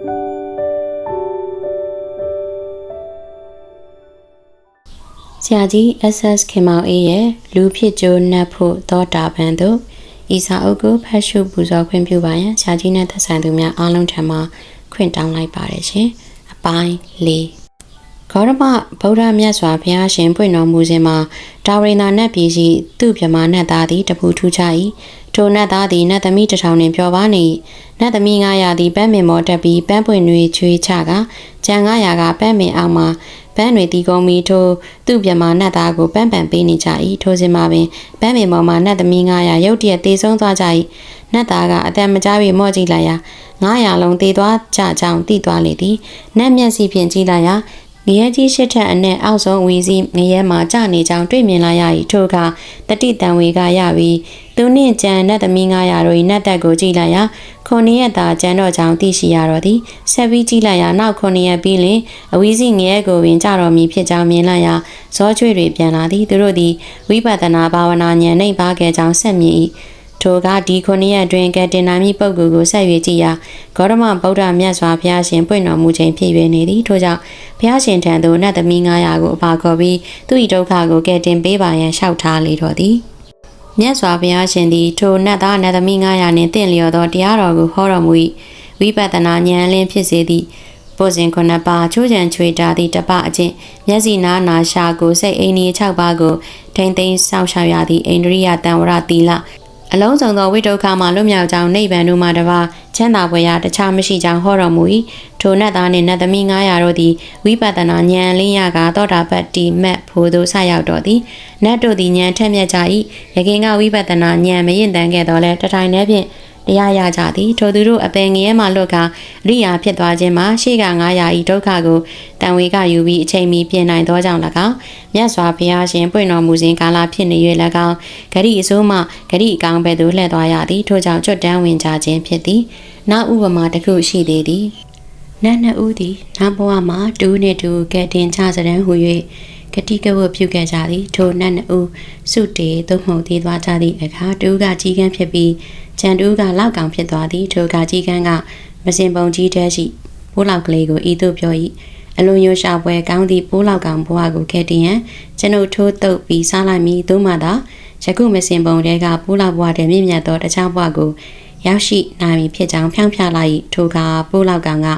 ဆရာကြီး SS ခင်မောင်အေးရဲ့လူဖြစ်ကြိုးနတ်ဖို့သောတာပန်တို့ဤစာအုပ်ကိုဖတ်ရှုပူဇော်ခွင့်ပြုပါရန်ဆရာကြီးနဲ့သက်ဆိုင်သူများအားလုံးထံမှခွင့်တောင်းလိုက်ပါတယ်ရှင်အပိုင်း၄ဂေါရမဗုဒ္ဓမြတ်စွာဘုရားရှင်ဖွင့်တော်မူခြင်းမှာတာဝရိနာနတ်ပြည်ရှိသူ့ဗြဟ္မာနတ်သားသည်တပူထူးခြား၏ ထိုနတ်သားသည်နတ်သမီးတစ်ထောင်နှင့်ပြောပါနေ၏နတ်သမီး900သည်ပန်းပင်မော်တက်ပြီးပန်းပွင့်တွေချွေချကကြံ900ကပန်းပင်အောင်မှာပန်းတွေတီကုံမီထိုသူ့ဗြဟ္မာနတ်သားကိုပန်းပန်ပေးနေကြ၏ထိုစဉ်မှာပင်ပန်းပင်မော်မှာနတ်သမီး900ရုတ်တရက်တေဆုံးသွားကြ၏နတ်သားကအတန်မကြား၍မော့ကြည့်လိုက်ရာ900လုံးတေသွားကြကြောင်းသိသွားလေသည်နတ်မျက်စိဖြင့်ကြည့်လိုက်ရာ ငရဲကြီးရှစ်ထက်အနက်အောက်ဆုံးဝီစီငရဲမှာကြနေကြောင်းတွေ့မြင်လာရ၏ထိုအခါတတိတန်ဝေကရပြီးသူနှင့်ကြံနတ်သမီး900တို့၏နတ်တက်ကိုကြည့်လိုက်ရာခုနှစ်ရက်သာကျန်တော့ကြောင်းသိရှိရတော့သည်ဆက်ပြီးကြည့်လိုက်ရာနောက်ခုနှစ်ရက်ပြီးလင်အဝီစီငရဲကိုပင်ကြတော်မူဖြစ်ကြောင်းမြင်လိုက်ရာဇောချွေတွေပြန်လာသည်သူတို့သည်ဝိပဿနာဘာဝနာဉာဏ်နှိပ်ပါခဲ့ကြောင်းဆက်မြင်၏ ထိုကဒီခုနှစ်ရက်အတွင်းကတင်နာမီပုဂ္ဂိုလ်ကိုဆက်၍ကြည့်ရာဂေါရမဗုဒ္ဓမြတ်စွာဘုရားရှင်ပွင့်တော်မူခြင်းဖြစ်၍နေသည်ထို့ကြောင့်ဘုရားရှင်ထံသို့နတ်သမီး900ကိုအပါခေါ်ပြီးသူ၏ဒုက္ခကိုကယ်တင်ပေးပါရန်လျှောက်ထားလေတော်သည်မြတ်စွာဘုရားရှင်သည်ထိုနတ်သားနတ်သမီး900နှင့်တင့်လျော်သောတရားတော်ကိုဟောတော်မူ၏ဝိပဿနာဉာဏ်လင်းဖြစ်စေသည့်ပို့စဉ်ခုနှစ်ပါးချိုးချံချွေတာသည့်တပအချင်းမျက်စိနာနာရှာကိုစိတ်အိန္ဒိယ6ပါးကိုထိမ့်သိမ်းစောင့်ရှောက်ရသည့်အိန္ဒြိယတံဝရသီလ အလုံးစုံသောဝိတ္တုခမှလွတ်မြောက်ကြောင်းနိဗ္ဗာန်တို့မှတပါချမ်းသာဖွယ်ရာတခြားမရှိကြောင်းဟောတော်မူ၏ထိုနတ်သားနှင့်နတ်သမီး900တို့သည်ဝိပဿနာဉာဏ်လင်းရကသောတာပတ္တိမတ်ဖို့သို့ဆက်ရောက်တော်သည်နတ်တို့သည်ဉာဏ်ထက်မြက်ကြ၏ယခင်ကဝိပဿနာဉာဏ်မရင်တန်ခဲ့တော်လဲတထိုင်တည်းဖြင့် တရားရကြသည်ထိုသူတို့အပင်ငရဲမှလွတ်ကာအရိယာဖြစ်သွားခြင်းမှာရှေ့က900ဤဒုက္ခကိုတန်ဝေကယူပြီးအချိန်မီပြင်နိုင်သောကြောင့်၎င်းမြတ်စွာဘုရားရှင်ပွင့်တော်မူခြင်းကာလဖြစ်နေ၍၎င်းဂရိအစိုးမှဂရိအကောင်ဘက်သို့လှည့်သွားရသည်ထို့ကြောင့်ကျွတ်တန်းဝင်ကြခြင်းဖြစ်သည်နောက်ဥပမာတစ်ခုရှိသေးသည်နတ်နှစ်ဦးသည်နောက်ဘဝမှာတူးနှင့်တူကဲတင်ချစရန်ဟူ၍ကတိကဝတ်ပြုခဲ့ကြသည်ထိုနတ်နှစ်ဦးစုတေသို့မဟုတ်သေးသွားကြသည့်အခါတူးကကြီးကန်းဖြစ်ပြီး ကျန်တူးကလောက်ကောင်ဖြစ်သွားသည်ထိုကကြီးကန်းကမစင်ပုံကြီးတဲရှိပိုးလောက်ကလေးကိုဤသို့ပြော၏အလွန်ရိုရှာပွဲကောင်းသည့်ပိုးလောက်ကောင်ဘဝကိုကဲတင်ရန်ကျွန်ုပ်ထိုးတုပ်ပြီးစားလိုက်မည်သို့မှသာယခုမစင်ပုံတဲကပိုးလောက်ဘဝတည်းမြင့်မြတ်သောတခြားဘဝကိုရောက်ရှိနိုင်ပြီဖြစ်ကြောင်းဖြောင်းဖြလိုက်ထိုကပိုးလောက်ကောင်က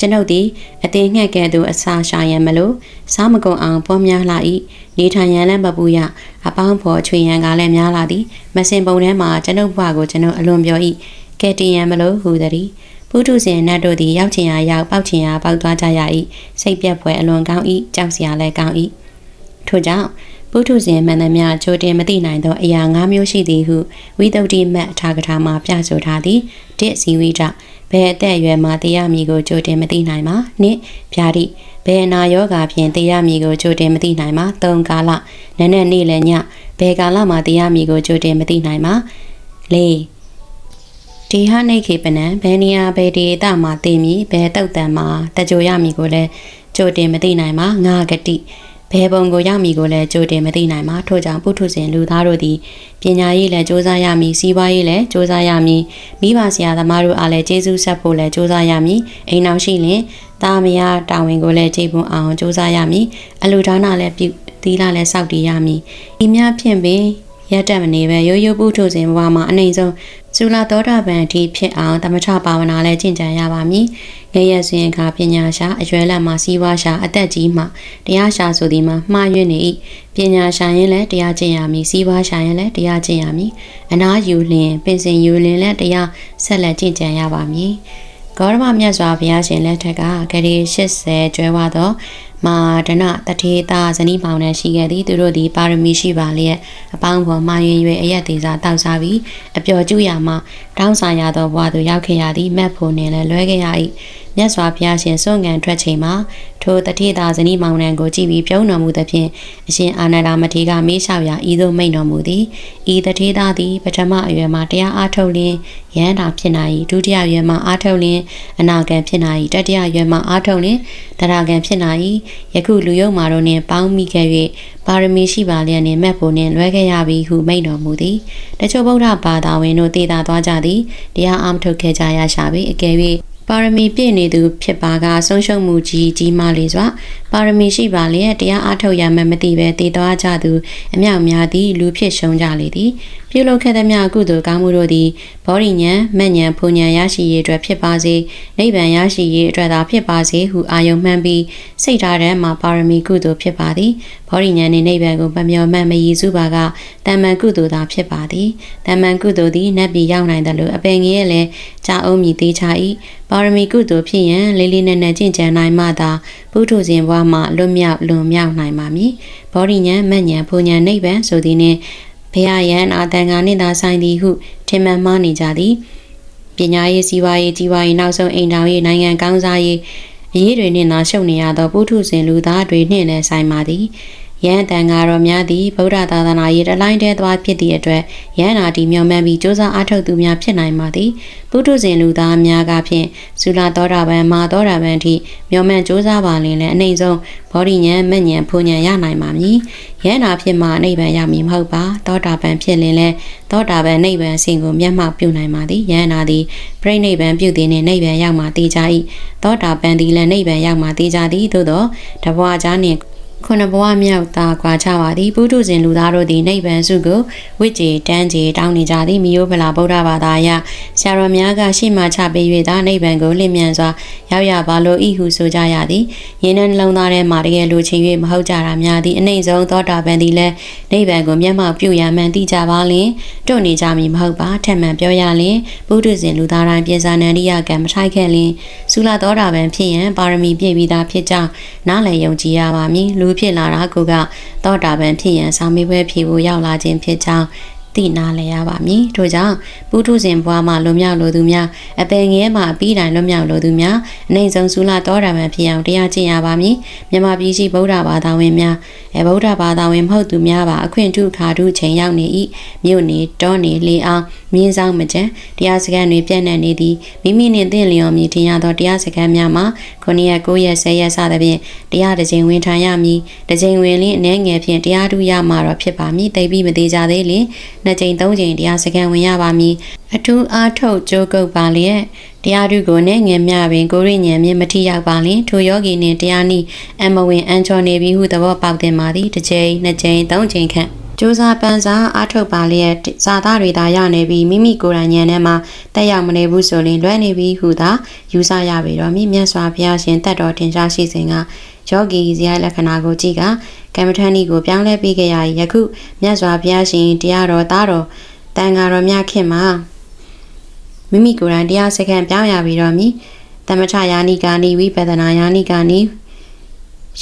ကျွန်ုပ်သည်အသေးငှက်ကဲ့သို့အစာရှာရန်မလို့စားမကုန်အောင်ပွားများလာ၏နေထိုင်ရန်လည်းမပူရအပေါင်းဖော်ချွေရန်ကလည်းများလာသည်မစင်ပုံထဲမှာကျွန်ုပ်ဘဝကိုကျွန်ုပ်အလွန်ပြော၏ကဲတင်ရန်မလို့ဟူသည်ပုထုဇဉ်နတ်တို့သည်ရောက်ချင်ရာရောက်ပေါက်ချင်ရာပေါက်သွားကြရ၏စိတ်ပြက်ဖွယ်အလွန်ကောင်း၏ကြောက်စရာလည်းကောင်း၏ထို့ကြောင့်ပုထုဇဉ်မှန်သမျှကြိုတင်မသိနိုင်သောအရာ၅မျိုးရှိသည်ဟုဝိသုဒ္ဓိမတ်အထာကထာမှာပြဆိုထားသည်တစ်ဇီဝိဒ ဘယ်အသက်အရွယ်မှာတရားမည်ကိုကြိုတင်မသိနိုင်ပါနှစ်ဗျာတိဘယ်နာယောဂါဖြင့်တရားမည်ကိုကြိုတင်မသိနိုင်ပါသုံးကာလနက်နက်နေ့လည်းညဘယ်ကာလမှာတရားမည်ကိုကြိုတင်မသိနိုင်ပါလေးဒီဟာနေခေပနံဘယ်နေရာဘယ်ဒေသမှာသိမည်ဘယ်တုတ်တန်မှာတကြိုရမည်ကိုလည်းကြိုတင်မသိနိုင်ပါငါဂတိ ဘယ်ပုံကိုရောက်မည်ကိုလည်းကြိုတင်မသိနိုင်ပါထို့ကြောင့်ပုထုဇဉ်လူသားတို့သည်ပညာရေးလည်းစ조사ရမည်စီးပွားရေးလည်းစ조사ရမည်မိဘဆရာသမားတို့အားလည်းကျေးဇူးဆက်ဖို့လည်းစ조사ရမည်အိမ်အောင်ရှိလင်တာမယာတာဝန်ကိုလည်းကြိတ်ပွန်အောင်စ조사ရမည်အလူဒါနလည်းပြုသီလလည်းစောင့်တည်ရမည်ဤများဖြင့်ပင် ရက်တက်မနေပဲရိုးရိုးပုထုဇဉ်ဘဝမှာအနိုင်ဆုံးဇူလာသောတာပန်အထိဖြစ်အောင်သမထဘာဝနာလည်းကျင့်ကြံရပါမည်။ငရဲစင်ကပညာရှာအရွယ်လက်မှာစီးပွားရှာအသက်ကြီးမှတရားရှာဆိုသည်မှာမှားယွင်းနေ၏။ပညာရှာရင်လည်းတရားကျင့်ရမည်စီးပွားရှာရင်လည်းတရားကျင့်ရမည်။အနာယူလင်ပင်စင်ယူလင်လည်းတရားဆက်လက်ကျင့်ကြံရပါမည်။ဂေါရမမြတ်စွာဘုရားရှင်လက်ထက်ကဂရီ80ကျွဲဝါသော မာဒနတထေတာဇနီးပေါင်းနဲ့ရှိခဲ့သည်သူတို့သည်ပါရမီရှိပါလျက်အပေါင်းဖော်မှရင်၍အရက်သေးစာတောက်စားပြီးအပျော်ကျူးရာမှတောင်းစားရသောဘဝသို့ရောက်ခဲ့ရသည်မက်ဖို့နှင့်လည်းလွဲခဲ့ရ၏မြတ်စွာဘုရားရှင်စွန့်ငံထွက်ချိန်မှာ ထိုတထေတာဇနီးမောင်နှံကိုကြည်ပြီးပြုံးတော်မူသဖြင့်အရှင်အာနန္ဒာမထေရမေးလျှောက်ရာဤသို့မိန့်တော်မူသည်ဤတထေတာသည်ပထမအရွယ်မှာတရားအားထုတ်လျင်ယန္တာဖြစ်နိုင်ဒုတိယရွယ်မှာအားထုတ်လျင်အနာဂံဖြစ်နိုင်တတိယရွယ်မှာအားထုတ်လျင်တရာဂံဖြစ်နိုင်ယခုလူယုံမာတို့နှင့်ပေါင်းမိခဲ့၍ပါရမီရှိပါလျက်နှင့်မက်ဖို့နှင့်လွဲခဲ့ရပြီဟုမိန့်တော်မူသည်တချို့ဗုဒ္ဓဘာသာဝင်တို့တည်တာသွားကြသည်တရားအားမထုတ်ခဲ့ကြရရှာပြီအကယ်၍ ပါရမီပြည့်နေသူဖြစ်ပါကဆုံးရှုံးမှုကြီးကြီးမားလေစွာပါရမီရှိပါလျက်တရားအားထုတ်ရမှမသိပဲတည်သွားကြသူအမြောက်များသည်လူဖြစ်ရှုံးကြလေသည်ပြုလုပ်ခဲ့သမျှကုသိုလ်ကောင်းမှုတို့သည်ဘောဓိဉဏ်မဉ္ဉဏ်ဖူဉဏ်ရရှိရေးအတွက်ဖြစ်ပါစေနိဗ္ဗာန်ရရှိရေးအတွက်သာဖြစ်ပါစေဟုအာယုံမှန်းပြီးစိတ်ထားတဲ့မှာပါရမီကုသိုလ်ဖြစ်ပါသည်ဘောဓိဉဏ်နှင့်နိဗ္ဗာန်ကိုမမျှော်မှန်းမရည်စုပါကတမ္မန်ကုသိုလ်သာဖြစ်ပါသည်တမ္မန်ကုသိုလ်သည်နတ်ပြည်ရောက်နိုင်တယ်လို့အပင်ကြီးရဲ့လည်းကြာအောင်မြည်သေးချ၏ပါရမီကုသိုလ်ဖြစ်ရင်လေးလေးနက်နက်ကျင့်ကြံနိုင်မှသာဘုထုဇဉ်ဘွားမှလွတ်မြောက်လွန်မြောက်နိုင်ပါမည်ဘောဓိဉဏ်မဉ္ဉဏ်ဖူဉဏ်နိဗ္ဗာန်ဆိုသည်နှင့်ဘုရားယံအာတန်ဃာနှင့်သာဆိုင်သည်ဟုထင်မှန်မှားနေကြသည်ပညာရေးစီးပွားရေးကြီးပွားရေးနောက်ဆုံးအိမ်ထောင်ရေးနိုင်ငံကောင်းစားရေးအရေးတွေနှင့်သာရှုပ်နေရသောပုထုဇဉ်လူသားတွေနှင့်လည်းဆိုင်ပါသည် ရန်တန်ဃာတော်များသည်ဗုဒ္ဓသာသနာရေးတလိုင်းတဲသွားဖြစ်သည့်အတွက်ရန်နာတီမျောမှန်းပြီးစူးစမ်းအားထုတ်သူများဖြစ်နိုင်ပါသည်ပုထုဇဉ်လူသားများကဖြင့်ဇူလာသောတာပန်မာသောတာပန်ထိမျောမှန်းစူးစမ်းပါလင်လည်းအနိုင်ဆုံးဘောဓိဉဏ်မဉဏ်ဖူဉဏ်ရနိုင်ပါမည်ရန်နာဖြစ်မှအနိဗ္ဗာန်ရမည်မဟုတ်ပါသောတာပန်ဖြစ်လင်လည်းသောတာပန်နိဗ္ဗာန်ဆင်ကိုမျက်မှောက်ပြုနိုင်ပါသည်ရန်နာသည်ပြိဋိနိဗ္ဗာန်ပြုသည်နှင့်နိဗ္ဗာန်ရောက်မှတေချာ၏သောတာပန်သည်လည်းနိဗ္ဗာန်ရောက်မှတေချာသည်သို့သောတဘွားချားနှင့် ခုနဘဝမြောက်သာကွာချပါသည်ပုထုဇဉ်လူသားတို့သည်နိဗ္ဗာန်စုကိုဝိကြေတန်းကြေတောင်းနေကြသည်မိယိုဗလာဗုဒ္ဓဘာသာအရဆရာတော်များကရှေ့မှချပေး၍သာနိဗ္ဗာန်ကိုလင့်မြန်စွာရောက်ရပါလို့ဤဟုဆိုကြရသည်ယင်းနှလုံးသားထဲမှာတကယ်လိုချင်၍မဟုတ်ကြတာများသည်အနှိမ့်ဆုံးသောတာပန်သည်လည်းနိဗ္ဗာန်ကိုမျက်မှောက်ပြုရမှန်သိကြပါလင်တွန့်နေကြမည်မဟုတ်ပါထက်မှန်ပြောရလင်ပုထုဇဉ်လူသားတိုင်းပြင်စာနန္ဒီယကံမထိုက်ခဲ့လင်သုလသောတာပန်ဖြစ်ရန်ပါရမီပြည့်ပြီးသားဖြစ်ကြောင်းနားလည်ယုံကြည်ရပါမည်လူဖြစ်လာတာကိုကသောတာပန်ဖြစ်ရန်စာမေးပွဲဖြေဖို့ရောက်လာခြင်းဖြစ်ကြောင်းသိနာလဲရပါမည်ထို့ကြောင့်ပုထုဇဉ်ဘွားမှလွန်မြောက်လိုသူများအပင်ငယ်မှအပြီးတိုင်လွန်မြောက်လိုသူများအနိုင်ဆုံးသုလသောတာပန်ဖြစ်အောင်တရားကျင့်ရပါမည်မြန်မာပြည်ရှိဗုဒ္ဓဘာသာဝင်များအဲဗုဒ္ဓဘာသာဝင်မဟုတ်သူများပါအခွင့်ထုခါထုချိန်ရောက်နေ၏မြို့နေတောနေလေအောင်မြင်းဆောင်မကြံတရားစခန်းတွေပြန့်နှံ့နေသည်မိမိနှင့်သင်လျော်မြည်ထင်ရသောတရားစခန်းများမှာ 9ရက်9ရက်10ရက်စသဖြင့်တရားတစ်ချိန်ဝင်ထိုင်ရမည်တစ်ချိန်ဝင်လင်းအနှဲငယ်ဖြင့်တရားထုရမှာတော့ဖြစ်ပါမည်သိပြီးမသေးကြသေးလင်နှစ်ချိန်သုံးချိန်တရားစခန်းဝင်ရပါမည်အထူးအားထုတ်ကြိုးကုပ်ပါလျက်တရားထုကိုနဲ့ငယ်မြပင်ကိုရိညံမြင့်မထိရောက်ပါလင်ထိုယောဂီနှင့်တရားနည်းအမဝင်အန်ချော်နေပြီဟုသဘောပေါက်တင်ပါသည်တစ်ချိန်နှစ်ချိန်သုံးချိန်ခန့် စူးစမ်းပန်းစားအားထုတ်ပါလျက်ဇာတာတွေသာရနေပြီးမိမိကိုယ်တိုင်ဉာဏ်ထဲမှာတက်ရောက်မနေဘူးဆိုရင်လွဲနေပြီဟုသာယူဆရပြီတော့မိမြတ်စွာဘုရားရှင်တတ်တော်တင်ရှားရှိစဉ်ကယောဂီဇယလက္ခဏာကိုကြည့်ကကမ္မထန်ဤကိုပြောင်းလဲပေးခဲ့ရယခုမြတ်စွာဘုရားရှင်တရားတော်သားတော်တန်ဃာတော်များခင်မှာမိမိကိုယ်တိုင်တရားစခန်းပြောင်းရပြီတော့မိသမထယာနိကာနိဝိပဒနာယာနိကာနိ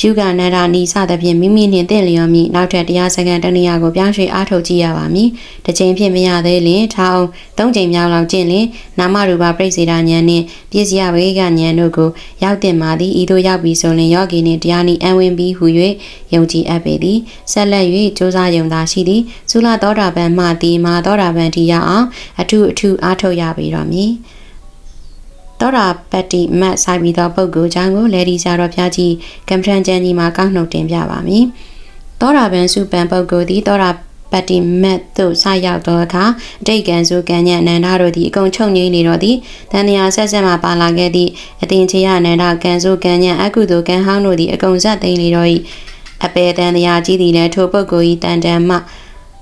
ရှုကနန္ဒာနီစသဖြင့်မိမိနှင့်တင့်လျော်မည်နောက်ထပ်တရားစခန်းတနည်းအားကိုပြောင်းရွှေ့အားထုတ်ကြည့်ရပါမည်တစ်ချိန်ဖြင့်မရသေးလင်ထောင်းသုံးချိန်မြောက်လောက်ကျင့်လင်နာမရူပပြိစေတာဉာဏ်နှင့်ပြည့်စည်ဝေကဉာဏ်တို့ကိုရောက်တင်ပါသည်ဤသို့ရောက်ပြီဆိုရင်ယောဂီနှင့်တရားနည်းအဝင်ပြီးဟူ၍ယုံကြည်အပ်ပေသည်ဆက်လက်၍စ조사ယုံသာရှိသည်သုလသောတာပန်မှတိမာသောတာပန်တိရအောင်အထုအထုအားထုတ်ရပြီတော်မည် သောတာပတ္တိမတ်ဆိုင်ပြီးသောပုဂ္ဂိုလ်ကြောင့်ကိုလေဒီစာတော်ဖျားကြီးကမ္မထန်ကျမ်းကြီးမှာကောက်နှုတ်တင်ပြပါမည်။သောတာပန်စုပန်ပုဂ္ဂိုလ်သည်သောတာပတ္တိမတ်သို့ဆက်ရောက်သောအခါအတိတ်ကံစုကံညံအနန္ဒတို့သည်အကုန်ချုပ်ငြိမ်းနေတော့သည်တန်တရားဆက်ဆက်မှပါလာခဲ့သည့်အတင်ချေယအနန္ဒကံစုကံညံအကုသိုလ်ကံဟောင်းတို့သည်အကုန်ဇက်သိမ်းနေတော့၏အပေတန်တရားကြီးသည်လည်းထိုပုဂ္ဂိုလ်၏တန်တန်မှ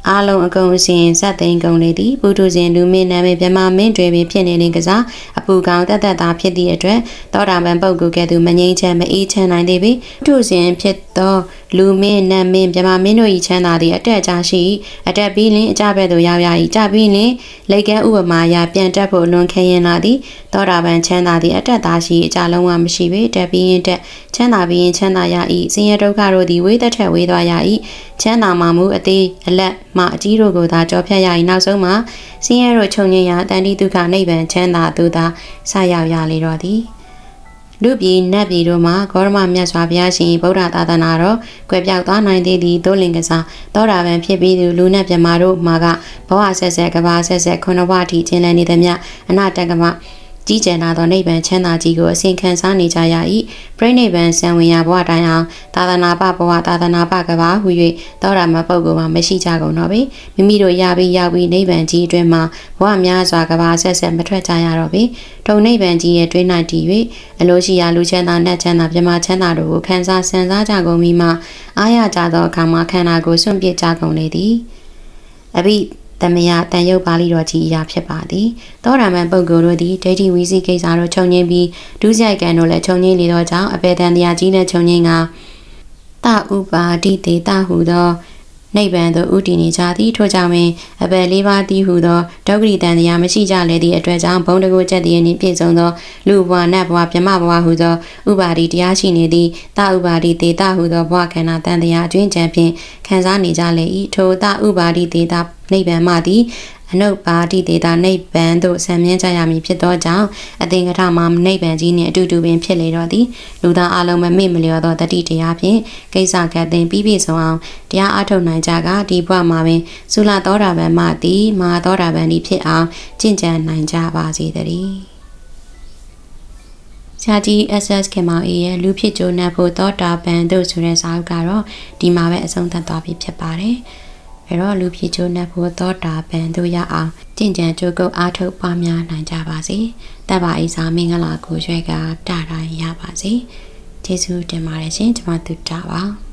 အားလုံးအကုန်အစင်ဇက်သိမ်းကုန်လေသည်ပုထုဇဉ်လူမင်းနာမည်မြမမင်းတွေပင်ဖြစ်နေတဲ့ကစားအပူကောင်တက်တက်သားဖြစ်သည့်အတွက်သောတာပန်ပုဂ္ဂိုလ်ကဲ့သို့မငြိမ်းချမ်းမအေးချမ်းနိုင်သေးပေပုထုဇဉ်ဖြစ်သောလူမင်းနတ်မင်းမြမမင်းတို့၏ချမ်းသာသည်အတက်အကျရှိအတက်ပြီးလင်အကြဘက်သို့ရောက်ရ၏ကြပြီးလင်လိတ်ကဲဥပမာအရာပြန်တက်ဖို့လွန်ခဲရင်လာသည်သောတာပန်ချမ်းသာသည်အတက်သားရှိအကြလုံးဝမရှိပေတက်ပြီးရင်တက်ချမ်းသာပြီးရင်ချမ်းသာရ၏ဆင်းရဲဒုက္ခတို့သည်ဝေးသက်ထက်ဝေးသွားရ၏ချမ်းသာမှမူအသေးအလက်မှအကြီးတို့ကိုသာကြောဖြတ်ရ၏နောက်ဆုံးမှာဆင်းရဲတို့ချုပ်ငြိမ်းရာတန်တိဒုက္ခနိဗ္ဗာန်ချမ်းသာသို့သာဆရောက်ရလေတော့သည်လူပြည်နတ်ပြည်တို့မှာဂေါရမမြတ်စွာဘုရားရှင်ဗုဒ္ဓသာသနာတော်ကွယ်ပြောက်သွားနိုင်သေးသည့်သို့လင်္ကစားသောတာပန်ဖြစ်ပြီးသူလူနဲ့မြမာတို့မှာကဘဝဆက်ဆက်ကဘာဆက်ဆက်ခုနဘဝထိကျင်းလည်နေသည်မြအနာတကမ ကြီးကျယ်လာသောနိဗ္ဗာန်ချမ်းသာကြီးကိုအစဉ်ခံစားနေကြရ၏ပြိဋိနိဗ္ဗာန်စံဝင်ရာဘဝတိုင်းအောင်သာသနာပဘဝသာသနာပကဘာဟု၍သောတာမပုဂ္ဂိုလ်မှာမရှိကြကုန်တော့ပေမိမိတို့ရပြီးရောက်ပြီးနိဗ္ဗာန်ကြီးအတွင်းမှာဘဝများစွာကဘာဆက်ဆက်မထွက်ကြရတော့ပေထုံနိဗ္ဗာန်ကြီးရဲ့တွင်း၌တည်၍အလိုရှိရာလူချမ်းသာနတ်ချမ်းသာမြမချမ်းသာတို့ကိုခံစားဆင်စားကြကုန်ပြီးမှအားရကြသောအခါမှာခန္ဓာကိုယ်စွန့်ပစ်ကြကုန်လေသည်အဘိ တမယတန်ရုပ်ပါဠိတော်ကြီးအရာဖြစ်ပါသည်သောတာမန်ပုဂ္ဂိုလ်တို့သည်ဒိဋ္ဌိဝီစီကိစ္စတို့ခြုံငင်းပြီးဒုစရိုက်ကံတို့လည်းခြုံငင်းလေသောကြောင့်အပေတန်တရားကြီးနဲ့ခြုံငင်းကတဥပါတိတေတဟုသော နိဗ္ဗာန်သို့ဥတည်နေကြသည်ထို့ကြောင့်ပင်အပယ်လေးပါးတည်းဟုသောဒုက္ခရိတန်တရားမရှိကြလေသည့်အတွက်ကြောင့်ဘုံတကူချက်တည်းနှင့်ပြည့်စုံသောလူဘဝနတ်ဘဝမြမဘဝဟုသောဥပါတိတရားရှိနေသည့်တဥပါတိတေတဟုသောဘဝခန္ဓာတန်တရားအကျွင်းကြံဖြင့်ခံစားနေကြလေ၏ထိုတဥပါတိတေတနိဗ္ဗာန်မှသည် အနုပါတိတေတာနိဗ္ဗာန်သို့ဆံမြင့်ကြရမည်ဖြစ်သောကြောင့်အသင်္ကထမှာနိဗ္ဗာန်ကြီးနှင့်အတူတူပင်ဖြစ်လေတော့သည်လူသားအလုံးမမေ့မလျော်သောတတိတရားဖြင့်ကိစ္စကသင်ပြီးပြည့်စုံအောင်တရားအထုတ်နိုင်ကြကဒီဘဝမှာပင်သုလသောတာပန်မှသည်မဟာသောတာပန်ဤဖြစ်အောင်ကျင့်ကြံနိုင်ကြပါစေတည်းဆရာကြီး SS ခင်မောင်အေးရဲ့လူဖြစ်ကြိုးနှက်ဖို့သောတာပန်တို့ဆိုတဲ့စာအုပ်ကတော့ဒီမှာပဲအဆုံးသတ်သွားပြီဖြစ်ပါတယ်။ အဲ့တော့လူဖြစ်ချိုးနှက်ဖို့သောတာပန်တို့ရအောင်ကြင်ကြံကြိုးကုပ်အားထုတ်ပွားများနိုင်ကြပါစေ။တပ်ပါအိစာမင်္ဂလာကိုရွှဲကတတိုင်းရပါစေ။ကျေးဇူးတင်ပါတယ်ရှင်ကျွန်မတို့တာပါ။